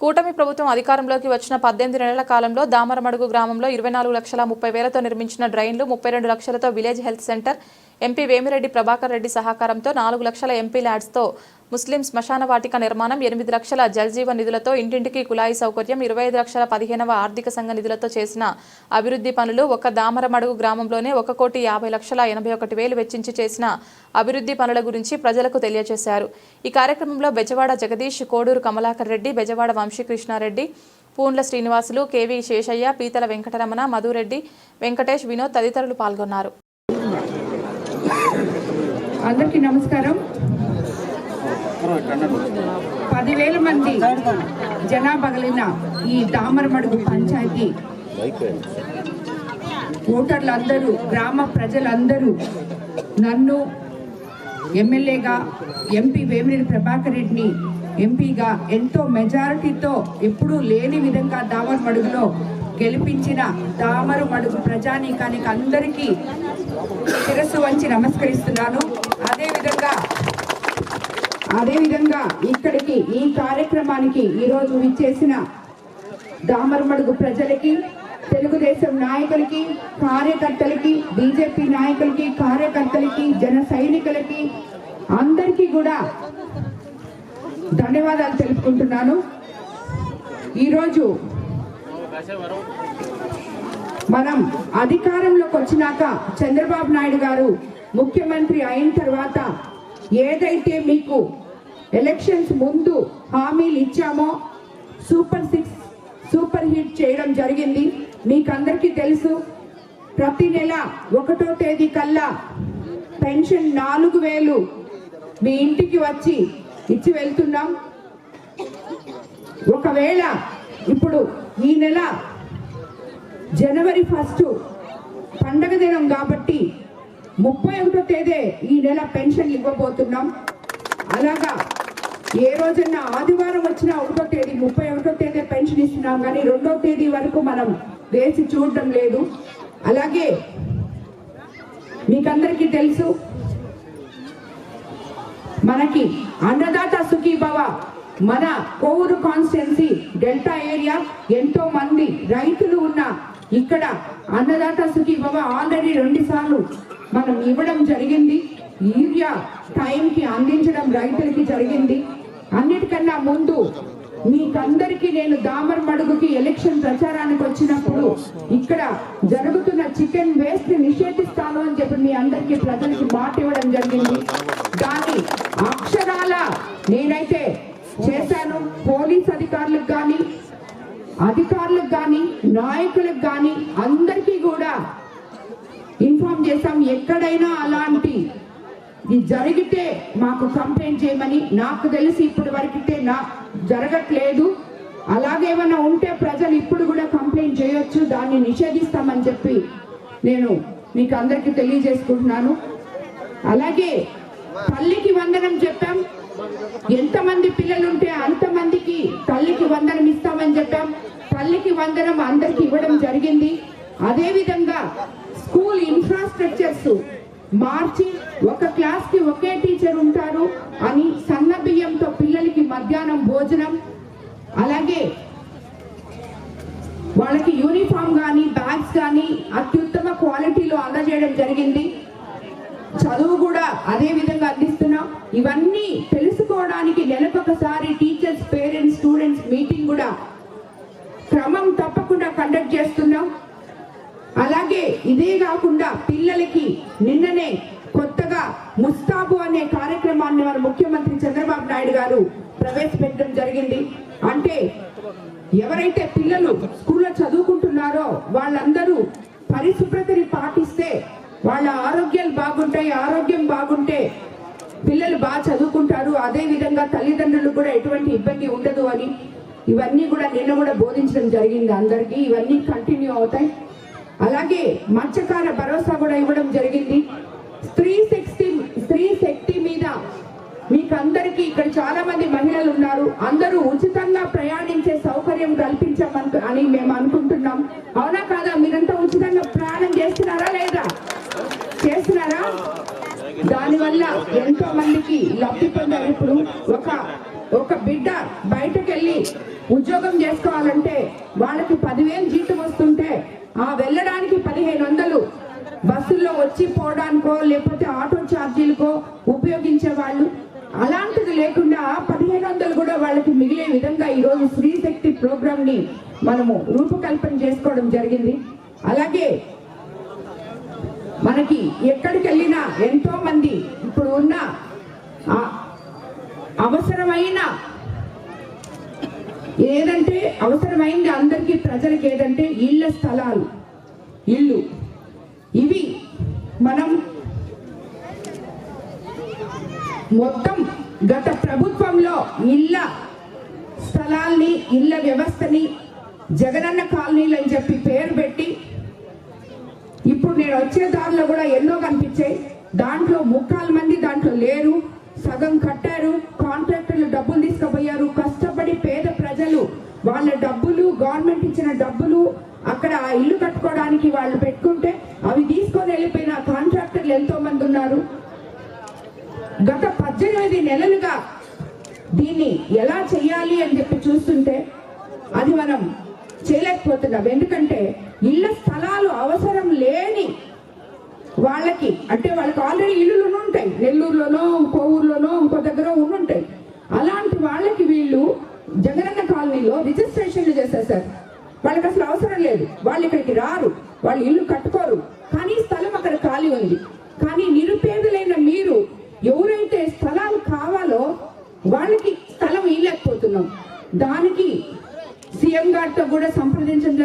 కూటమి ప్రభుత్వం అధికారంలోకి వచ్చిన పద్దెనిమిది నెలల కాలంలో దామరమడుగు గ్రామంలో ఇరవై నాలుగు లక్షల ముప్పై వేలతో నిర్మించిన డ్రైన్లు ముప్పై రెండు లక్షలతో village health centre MP Vemireddy Prabhakar Reddy సహకారంతో నాలుగు లక్షల ఎంపీ ల్యాడ్స్తో ముస్లిం శ్మశాన వాటిక నిర్మాణం ఎనిమిది లక్షల జల్జీవ నిధులతో ఇంటింటికి కుళాయి సౌకర్యం ఇరవై ఐదు లక్షల పదిహేనవ ఆర్థిక సంఘ నిధులతో చేసిన అభివృద్ధి పనులు ఒక దామరమడుగు గ్రామంలోనే ఒక కోటి యాభై లక్షల ఎనభై ఒకటి వేలు వెచ్చించి చేసిన అభివృద్ధి పనుల గురించి ప్రజలకు తెలియజేశారు. ఈ కార్యక్రమంలో బెజవాడ జగదీష్ కోడూరు కమలాకర్ రెడ్డి బెజవాడ వంశీకృష్ణారెడ్డి పూండ్ల శ్రీనివాసులు కేవీ శేషయ్య పీతల వెంకటరమణ మధురెడ్డి వెంకటేష్ వినోద్ తదితరులు పాల్గొన్నారు. అందరికీ నమస్కారం. పదివేల మంది జనాభా ఈ దామరమడుగు పంచాయతీ ఓటర్లందరూ గ్రామ ప్రజలందరూ నన్ను ఎమ్మెల్యేగా ఎంపీ వేమిరెడ్డి ప్రభాకర్ రెడ్డిని ఎంపీగా ఎంతో మెజారిటీతో ఎప్పుడూ లేని విధంగా దామర మడుగులో గెలిపించిన దామరు మడుగు ప్రజానీకానికి అందరికీ శిరస్సు వంచి నమస్కరిస్తున్నాను. అదేవిధంగా అదేవిధంగా ఇక్కడికి ఈ కార్యక్రమానికి ఈరోజు విచ్చేసిన దామరమడుగు ప్రజలకి తెలుగుదేశం నాయకులకి కార్యకర్తలకి బీజేపీ నాయకులకి కార్యకర్తలకి జన సైనికులకి అందరికీ కూడా ధన్యవాదాలు తెలుపుకుంటున్నాను. ఈరోజు మనం అధికారంలోకి వచ్చినాక చంద్రబాబు నాయుడు గారు ముఖ్యమంత్రి అయిన తర్వాత ఏదైతే మీకు ఎలక్షన్స్ ముందు హామీలు ఇచ్చామో సూపర్ సిక్స్ సూపర్ హిట్ చేయడం జరిగింది. మీకు అందరికీ తెలుసు ప్రతి నెల ఒకటో తేదీ కల్లా పెన్షన్ నాలుగు వేలు మీ ఇంటికి వచ్చి ఇచ్చి వెళ్తున్నాం. ఒకవేళ ఇప్పుడు ఈ నెల జనవరి ఫస్ట్ పండగ దినం కాబట్టి ముప్పై ఒకటో తేదీ ఈ నెల పెన్షన్ ఇవ్వబోతున్నాం. అలాగా ఏ రోజన్నా ఆదివారం వచ్చిన ఒకటో తేదీ ముప్పై ఒకటో తేదీ పెన్షన్ ఇస్తున్నాం కానీ రెండో తేదీ వరకు మనం వేసి చూడటం లేదు. అలాగే మీకందరికీ తెలుసు మనకి అన్నదాత సుఖీభవ మన కోవూరు కాన్స్టిట్యున్సీ డెల్టా ఏరియా ఎంతో మంది రైతులు ఉన్న ఇక్కడ అన్నదాత సుఖీభవ ఆల్రెడీ రెండు సార్లు మనం ఇవ్వడం జరిగింది. యూరియా టైంకి అందించడం రైతులకి జరిగింది. అన్నిటికన్నా ముందు మీకందరికీ నేను దామర్ మడుగుకి ఎలక్షన్ ప్రచారానికి వచ్చినప్పుడు ఇక్కడ జరుగుతున్న చికెన్ వేస్ట్ని నిషేధిస్తాను అని చెప్పి మీ అందరికీ ప్రజలకి మాట ఇవ్వడం జరిగింది. చేశాను పోలీస్ అధికారులకు కానీ అధికారులకు కానీ నాయకులకు కానీ అందరికీ కూడా ఇన్ఫార్మ్ చేశాం ఎక్కడైనా అలాంటి ఇది జరిగితే మాకు కంప్లైంట్ చేయమని. నాకు తెలిసి ఇప్పటి వరకితే నా జరగట్లేదు. అలాగేమన్నా ఉంటే ప్రజలు ఇప్పుడు కూడా కంప్లైంట్ చేయొచ్చు దాన్ని నిషేధిస్తామని చెప్పి నేను మీకు అందరికీ తెలియజేసుకుంటున్నాను. అలాగే తల్లికి వందనం చెప్పాం. ఎంతమంది పిల్లలు ఉంటే అంతమందికి తల్లికి వందనం ఇస్తామని చెప్పాం. తల్లికి వందనం అందరికి ఇవ్వడం జరిగింది. అదేవిధంగా స్కూల్ ఇన్ఫ్రాస్ట్రక్చర్స్ మార్చి ఒక క్లాస్కి ఒకే టీచర్ ఉంటారు అని సన్న బియ్యంతో పిల్లలకి మధ్యాహ్నం భోజనం. అలాగే వాళ్ళకి యూనిఫామ్ కానీ బ్యాగ్స్ కానీ అత్యుత్తమ క్వాలిటీలో అందజేయడం జరిగింది చదువు కూడా అదే విధంగా అందిస్తున్నాం ఇవన్నీ తెలుసుకోవడానికి నెలకొకసారి టీచర్స్ పేరెంట్స్ స్టూడెంట్స్ మీటింగ్ కూడా క్రమం తప్పకుండా కండక్ట్ చేస్తున్నాం. అలాగే ఇదే కాకుండా పిల్లలకి నిన్ననే కొత్తగా ముస్తాబు అనే కార్యక్రమాన్ని మన ముఖ్యమంత్రి చంద్రబాబు నాయుడు గారు ప్రవేశపెట్టడం జరిగింది. అంటే ఎవరైతే పిల్లలు స్కూల్లో చదువుకుంటున్నారో వాళ్ళందరూ పరిశుభ్రతని పాటిస్తే వాళ్ళ ఆరోగ్యాలు బాగుంటాయి ఆరోగ్యం బాగుంటే పిల్లలు బాగా చదువుకుంటారు. అదే విధంగా తల్లిదండ్రులు కూడా ఎటువంటి ఇబ్బంది ఉండదు అని ఇవన్నీ కూడా నిన్న కూడా బోధించడం జరిగింది అందరికీ. ఇవన్నీ కంటిన్యూ అవుతాయి. అలాగే మత్స్యకార భరోసా కూడా ఇవ్వడం జరిగింది. స్త్రీ శక్తి స్త్రీ శక్తి మీద మీకు అందరికీ ఇక్కడ చాలా మంది మహిళలు ఉన్నారు. అందరూ ఉచితంగా ప్రయాణించే సౌకర్యం కల్పించమని అని మేము అనుకుంటున్నాం. అవునా కాదా? మీరంతా ఉచితంగా ప్రయాణం చేస్తున్నారా లేదా? చేస్తున్నారా? దానివల్ల ఎంతో మందికి లబ్ధి పొందారు. ఇప్పుడు ఒక ఒక బిడ్డ బయటకు వెళ్ళి ఉద్యోగం చేసుకోవాలంటే వాళ్ళకి పదివేలు జీతం వస్తుంటే ఆ వెళ్ళడానికి పదిహేను వందలు బస్సుల్లో వచ్చి పోవడానికో లేకపోతే ఆటో ఛార్జీలకో ఉపయోగించే వాళ్ళు. అలాంటిది లేకుండా పదిహేను వందలు కూడా వాళ్ళకి మిగిలే విధంగా ఈరోజు స్త్రీ శక్తి ప్రోగ్రామ్ని మనము రూపకల్పన చేసుకోవడం జరిగింది. అలాగే మనకి ఎక్కడికి వెళ్ళినా ఎంతో మంది ఇప్పుడు ఉన్న అవసరమైన ఏదంటే అవసరమైంది అందరికీ ప్రజలకు ఏదంటే ఇళ్ళ స్థలాలు ఇల్లు ఇవి మనం మొత్తం గత ప్రభుత్వంలో ఇళ్ళ స్థలాల్ని ఇళ్ళ వ్యవస్థని జగనన్న కాలనీలు అని చెప్పి పేరు పెట్టి ఇప్పుడు నేను వచ్చే దారిలో కూడా ఎన్నో కనిపించాయి. దాంట్లో ముక్కాలు మంది దాంట్లో లేరు. సగం కట్టారు. కాంట్రాక్టర్లు డబ్బులు తీసుకుపోయారు. కష్టపడి పేద ప్రజలు వాళ్ళ డబ్బులు గవర్నమెంట్ ఇచ్చిన డబ్బులు అక్కడ ఆ ఇల్లు కట్టుకోవడానికి వాళ్ళు పెట్టుకుంటే అవి తీసుకొని వెళ్ళిపోయిన కాంట్రాక్టర్లు ఎంతో మంది ఉన్నారు. గత పద్దెనిమిది నెలలుగా దీన్ని ఎలా చేయాలి అని చెప్పి చూస్తుంటే అది మనం చేయలేకపోతున్నాం. ఎందుకంటే ఇళ్ళ స్థలాలు అవసరం లేని వాళ్ళకి అంటే వాళ్ళకి ఆల్రెడీ ఇళ్ళు ఉంటాయి. నెల్లూరులోనో కోవూరులోనో ఇంకో దగ్గర ఉండుంటాయి అలాంటి వాళ్ళకి వీళ్ళు జగనన్న కాలనీలో రిజిస్ట్రేషన్లు చేసేసారు వాళ్ళకి అసలు అవసరం లేదు. వాళ్ళు ఇక్కడికి రారు. వాళ్ళు ఇల్లు కట్టుకోరు. కానీ స్థలం అక్కడ ఖాళీ ఉంది. కానీ నిరుపేదలైన మీరు ఎవరు కూడా సంప్రదించడం.